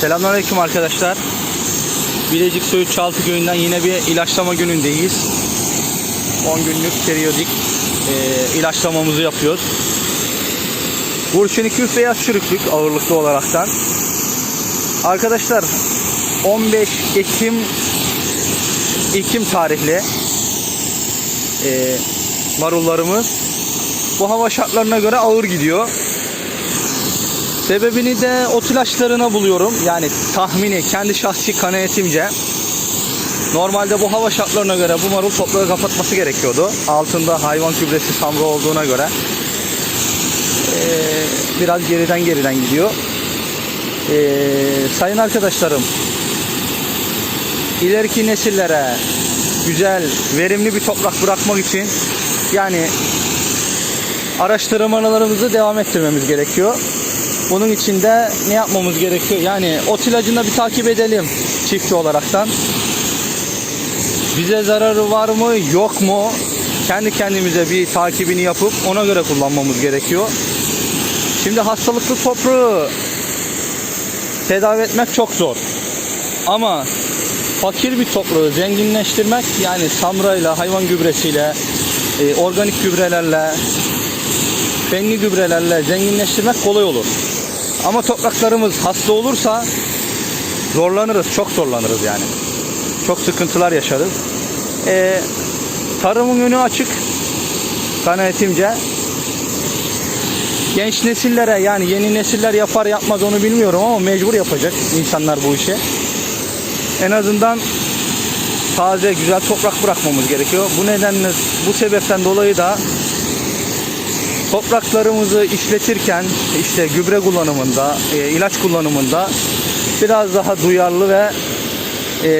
Selamünaleyküm arkadaşlar. Bilecik Söğüt Çaltı köyünden yine bir ilaçlama günündeyiz. 10 günlük periyodik e, ilaçlamamızı yapıyoruz. Burçin 200 beyaz çürüklük ağırlıklı olaraktan. Arkadaşlar 15 Ekim Ekim tarihli e, marullarımız bu hava şartlarına göre ağır gidiyor. Sebebini de ot ilaçlarına buluyorum. Yani tahmini kendi şahsi kanaatimce. Normalde bu hava şartlarına göre bu marul toprağı kapatması gerekiyordu. Altında hayvan gübresi samra olduğuna göre. Ee, biraz geriden geriden gidiyor. Ee, sayın arkadaşlarım ileriki nesillere güzel, verimli bir toprak bırakmak için yani araştırmalarımızı devam ettirmemiz gerekiyor. Bunun için de ne yapmamız gerekiyor? Yani ot ilacını bir takip edelim çiftçi olaraktan. Bize zararı var mı yok mu? Kendi kendimize bir takibini yapıp ona göre kullanmamız gerekiyor. Şimdi hastalıklı toprağı tedavi etmek çok zor. Ama fakir bir toprağı zenginleştirmek yani samrayla, hayvan gübresiyle, e, organik gübrelerle, fenli gübrelerle zenginleştirmek kolay olur. Ama topraklarımız hasta olursa zorlanırız, çok zorlanırız yani. Çok sıkıntılar yaşarız. E, tarımın önü açık kanaatimce. Genç nesillere yani yeni nesiller yapar yapmaz onu bilmiyorum ama mecbur yapacak insanlar bu işi. En azından taze güzel toprak bırakmamız gerekiyor. Bu nedenle bu sebepten dolayı da topraklarımızı işletirken işte gübre kullanımında, e, ilaç kullanımında biraz daha duyarlı ve e,